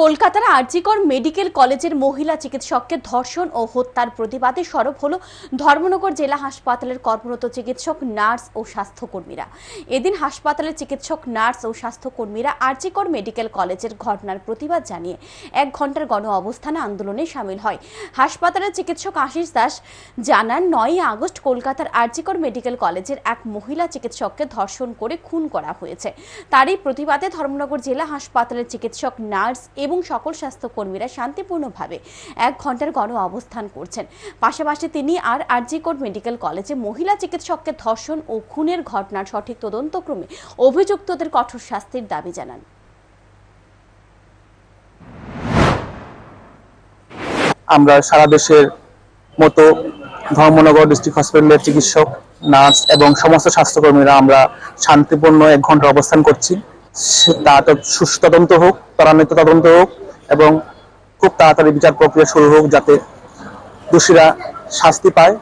কলকাতার আরজিকর মেডিকেল কলেজের মহিলা চিকিৎসককে ধর্ষণ ও হত্যার প্রতিবাদে সরব হল ধর্মনগর জেলা হাসপাতালের কর্মরত চিকিৎসক, নার্স ও স্বাস্থ্যকর্মীরা। এদিন হাসপাতালের চিকিৎসক, নার্স ও স্বাস্থ্যকর্মীরা আরজিকর মেডিকেল কলেজের ঘটনার প্রতিবাদ জানিয়ে এক ঘণ্টার গণ অবস্থানে আন্দোলনে সামিল হয়। হাসপাতালের চিকিৎসক আশিস দাস জানান, নয়ই আগস্ট কলকাতার আরজিকর মেডিকেল কলেজের এক মহিলা চিকিৎসককে ধর্ষণ করে খুন করা হয়েছে। তারই প্রতিবাদে ধর্মনগর জেলা হাসপাতালের চিকিৎসক, নার্স এবং সকল স্বাস্থ্যকর্মীরা শান্তিপূর্ণভাবে এক ঘণ্টার গণ অবস্থান করছেন। পাশাপাশি তিনি আর আরজিকোট মেডিকেল কলেজে মহিলা চিকিৎসককে ধর্ষণ ও খুনের ঘটনার সঠিক তদন্তক্রমে অভিযুক্তদের কঠোর শাস্তির দাবি জানান। আমরা সারা দেশের মতো ধর্মনগর ডিস্ট্রিক্ট হসপিটালের চিকিৎসক, নার্স এবং সমস্ত স্বাস্থ্যকর্মীরা আমরা শান্তিপূর্ণ এক ঘণ্টা অবস্থান করছি। তা সুস্থ তদন্ত হোক, ত্বরান্বিত তদন্ত হোক, এবং খুব তাড়াতাড়ি বিচার প্রক্রিয়া শুরু হোক যাতে দোষীরা শাস্তি পায়।